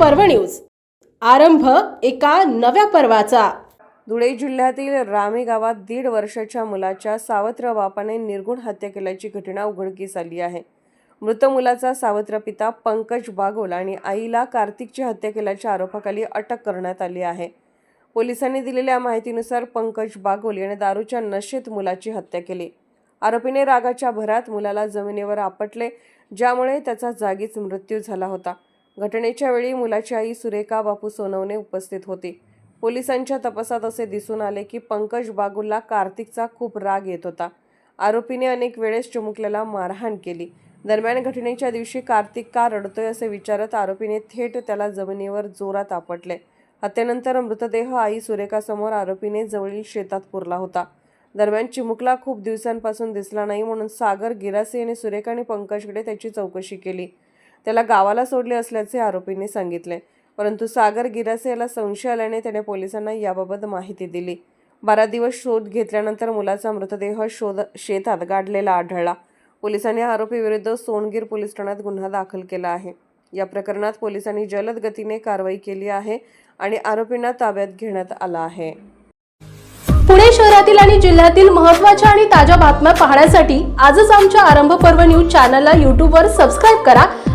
पर्व न्यूज. आरंभ एका नव्या पर्वाचा. धुळे जिल्ह्यातील रामे गावात दीड वर्षाच्या मुलाच्या सावत्र बापाने निर्गुण हत्या केल्याची घटना उघडकीस आली आहे. मृत मुलाचा सावत्र पिता पंकज बागोल आणि आईला कार्तिकची हत्या केल्याच्या आरोपाखाली अटक करण्यात आली आहे. पोलिसांनी दिलेल्या माहितीनुसार पंकज बागोल याने दारूच्या नशेत मुलाची हत्या केली. आरोपीने रागाच्या भरात मुलाला जमिनीवर आपटले ज्यामुळे त्याचा जागीच मृत्यू झाला होता. घटनेच्या वेळी मुलाची आई सुरेखा बापू सोनवणे उपस्थित होती. पोलिसांच्या तपासात असे दिसून आले की पंकज बागुलला कार्तिकचा खूप राग येत होता. आरोपीने अनेक वेळेस चिमुकल्याला मारहाण केली. दरम्यान घटनेच्या दिवशी कार्तिक का रडतोय असे विचारत आरोपीने थेट त्याला जमिनीवर जोरात आपटले. हत्येनंतर मृतदेह आई सुरेखासमोर आरोपीने जवळील शेतात पुरला होता. दरम्यान चिमुकला खूप दिवसांपासून दिसला नाही म्हणून सागर गिरासे याने सुरेखा आणि पंकजकडे त्याची चौकशी केली. त्याला गावाला सोडले असल्याचे आरोपींनी सांगितले. परंतु सागर गिरासे याला संशय आल्याने त्याने पोलिसांना याबाबत माहिती दिली. बारा दिवस शोध घेतल्यानंतर मुलाचा मृतदेह शोध शेतात गाडलेला आढळला. पोलिसांनी आरोपीविरुद्ध सोनगीर पोलीस ठाण्यात गुन्हा दाखल केला आहे. या प्रकरणात पोलिसांनी जलद गतीने कारवाई केली आहे आणि आरोपींना ताब्यात घेण्यात आला आहे. पुणे शहरातील आणि जिल्ह्यातील महत्त्वाच्या आणि ताज्या बातम्या पाहण्यासाठी आजच आमच्या आरंभ पर्व न्यूज चॅनलला यूट्यूबवर सबस्क्राईब करा.